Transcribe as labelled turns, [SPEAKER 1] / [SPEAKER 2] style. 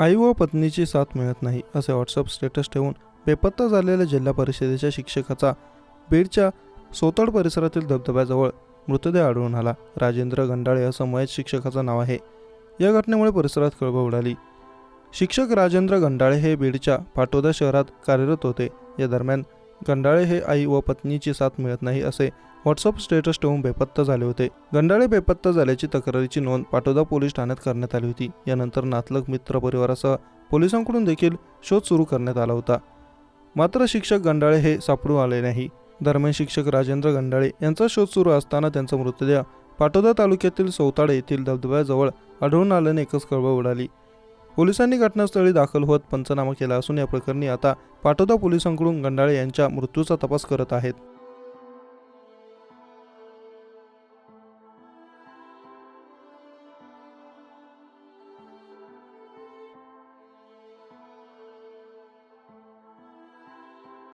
[SPEAKER 1] आई व पत्नीची साथ मिळत नाही असे व्हॉट्सअप स्टेटस ठेवून बेपत्ता झालेल्या जिल्हा परिषदेच्या शिक्षकाचा बीडच्या सोतड परिसरातील धबधब्याजवळ मृतदेह आढळून आला. राजेंद्र गंडाळे असं मयत शिक्षकाचं नाव आहे. या घटनेमुळे परिसरात खळबळ उडाली. शिक्षक राजेंद्र गंडाळे हे बीडच्या पाटोदा शहरात कार्यरत होते. या दरम्यान गंडाळे हे आई व पत्नीची साथ मिळत नाही असे व्हॉट्सअप स्टेटस ठेवून बेपत्ता झाले होते. गंडाळे बेपत्ता झाल्याची तक्रारीची नोंद पाटोदा पोलीस ठाण्यात करण्यात आली होती. यानंतर नातलग मित्र परिवारासह पोलिसांकडून देखील शोध सुरू करण्यात आला होता. मात्र शिक्षक गंडाळे हे सापडून आले नाही. दरम्यान शिक्षक राजेंद्र गंडाळे यांचा शोध सुरू असताना त्यांचा मृतदेह पाटोदा तालुक्यातील सौताडे येथील धबधब्याजवळ आढळून आल्याने एकच कळबळ उडाली. पोलिसांनी घटनास्थळी दाखल होत पंचनामा केला असून या प्रकरणी आता पाटोदा पोलिसांकडून गंडाळे यांच्या मृत्यूचा तपास करत आहेत.